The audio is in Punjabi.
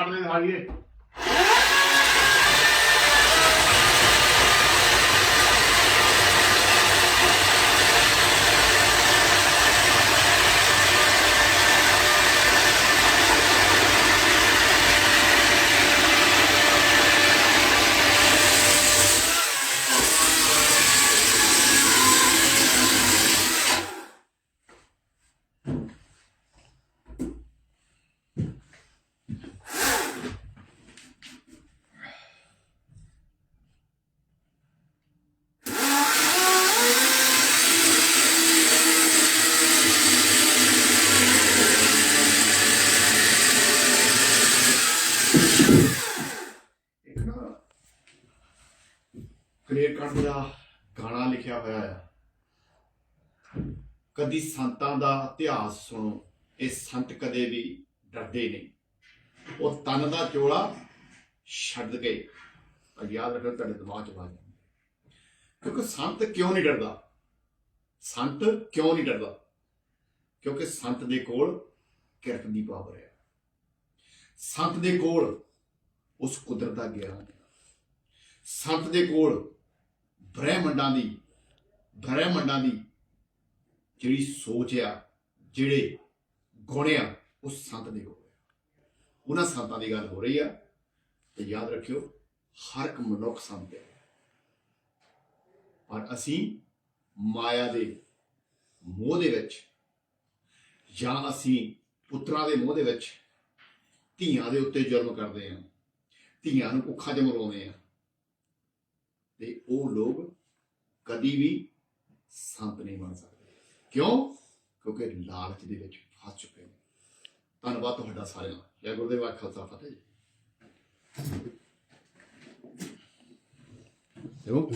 ਕੱਢ ਦੇ ਦਿਖਾਈਏ ਕਲੀਅਰ ਦਾ ਗਾਣਾ ਲਿਖਿਆ ਹੋਇਆ ਆ। ਕਦੀ ਸੰਤਾਂ ਦਾ ਇਤਿਹਾਸ ਸੁਣੋ, ਇਹ ਸੰਤ ਕਦੇ ਵੀ ਡਰਦੇ ਨਹੀਂ। ਉਹ ਤਨ ਦਾ ਚੋਲਾ ਛੱਡ ਕੇ ਤਾਂ ਯਾਦ ਰੱਖੋ ਤੁਹਾਡੇ ਦਿਮਾਗ 'ਚ ਬਾਜ ਕਿਉਂਕਿ ਸੰਤ ਕਿਉਂ ਨਹੀਂ ਡਰਦਾ? ਸੰਤ ਕਿਉਂ ਨਹੀਂ ਡਰਦਾ? ਕਿਉਂਕਿ ਸੰਤ ਦੇ ਕੋਲ ਕਿਰਤ ਦੀ ਪਾਵਰ ਹੈ। ਸੰਤ ਦੇ ਕੋਲ ਉਸ ਕੁਦਰਤ ਦਾ ਗਿਆਨ ਸੰਤ ਦੇ ਕੋਲ ਬ੍ਰਹਿਮੰਡਾਂ ਦੀ ਬ੍ਰਹਿਮੰਡਾਂ ਦੀ ਜਿਹੜੀ ਸੋਚ ਆ, ਜਿਹੜੇ ਗੁਣ ਆ, ਉਹ ਸੰਤ ਦੇ ਕੋਲ ਉਹਨਾਂ ਸੰਤਾਂ ਦੀ ਗੱਲ ਹੋ ਰਹੀ ਆ, ਤੇ ਯਾਦ ਰੱਖਿਓ, ਹਰ ਇੱਕ ਮਨੁੱਖ ਸੰਤ ਹੈ। ਪਰ ਅਸੀਂ ਮਾਇਆ ਦੇ ਮੋਹ ਦੇ ਵਿੱਚ ਜਾਂ ਅਸੀਂ ਪੁੱਤਰਾਂ ਦੇ ਮੋਹ ਦੇ ਵਿੱਚ ਧੀਆਂ ਦੇ ਉੱਤੇ ਜ਼ੁਲਮ ਕਰਦੇ ਹਾਂ, ਧੀਆਂ ਨੂੰ ਕੁੱਖਾਂ 'ਚ ਮਰਵਾਉਂਦੇ ਆ ਤੇ ਉਹ ਲੋਕ ਕਦੀ ਵੀ ਸੰਤ ਨਹੀਂ ਬਣ ਸਕਦੇ। ਕਿਉਂ? ਕਿਉਂਕਿ ਲਾਲਚ ਦੇ ਵਿੱਚ ਫਸ ਚੁੱਕੇ ਨੇ। ਧੰਨਵਾਦ ਤੁਹਾਡਾ ਸਾਰਿਆਂ ਦਾ। ਜੈ ਗੁਰਦੇਵ ਆ ਖਾਲਸਾ ਫਤਿਹ ਜੀ। ਦੇਖੋ